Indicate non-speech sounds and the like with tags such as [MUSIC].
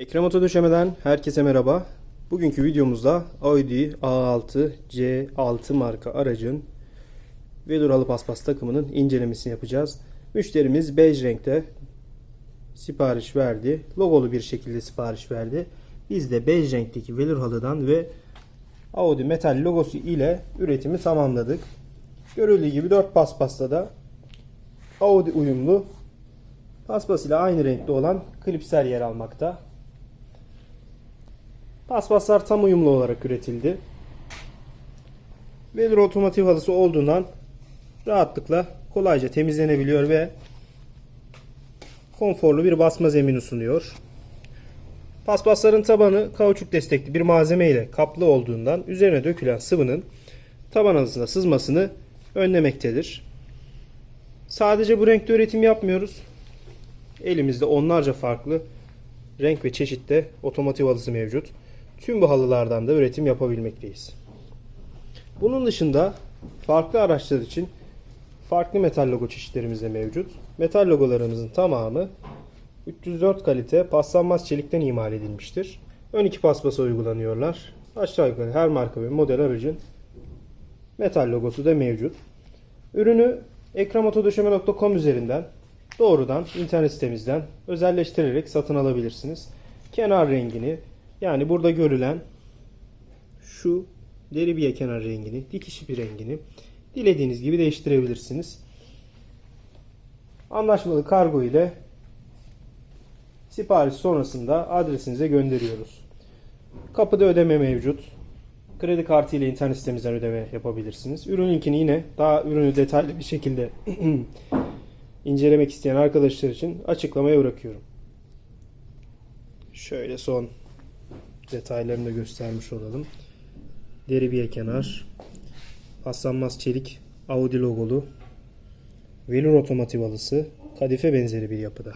Ekrem Döşeme'den herkese merhaba. Bugünkü videomuzda Audi A6 C6 marka aracın Velour paspas takımının incelemesini yapacağız. Müşterimiz bej renkte sipariş verdi. Logolu bir şekilde sipariş verdi. Biz de bej renkteki Velour halıdan ve Audi metal logosu ile üretimi tamamladık. Görüldüğü gibi 4 paspasta da Audi uyumlu paspas ile aynı renkte olan klipsler yer almakta. Paspaslar tam uyumlu olarak üretildi. Velour otomotiv halısı olduğundan rahatlıkla kolayca temizlenebiliyor ve konforlu bir basma zemini sunuyor. Paspasların tabanı kauçuk destekli bir malzeme ile kaplı olduğundan üzerine dökülen sıvının taban halısına sızmasını önlemektedir. Sadece bu renkte üretim yapmıyoruz. Elimizde onlarca farklı renk ve çeşitte otomotiv halısı mevcut. Tüm bu halılardan da üretim yapabilmekteyiz. Bunun dışında farklı araçlar için farklı metal logo çeşitlerimiz de mevcut. Metal logolarımızın tamamı 304 kalite paslanmaz çelikten imal edilmiştir. Ön iki paspasa uygulanıyorlar. Aşağı yukarı her marka ve model aracın metal logosu da mevcut. Ürünü ekramotodöşeme.com üzerinden doğrudan internet sitemizden özelleştirerek satın alabilirsiniz. Kenar rengini yani burada görülen şu deri biye kenar rengini, dikiş bir rengini dilediğiniz gibi değiştirebilirsiniz. Anlaşmalı kargo ile sipariş sonrasında adresinize gönderiyoruz. Kapıda ödeme mevcut. Kredi kartı ile internet sitemizden ödeme yapabilirsiniz. Ürün linkini yine daha ürünü detaylı bir şekilde [CLEARS THROAT] incelemek isteyen arkadaşlar için açıklamaya bırakıyorum. Şöyle son detaylarını da göstermiş olalım. Deri bir kenar, paslanmaz çelik, Audi logolu, Velour otomotiv halısı, kadife benzeri bir yapıda.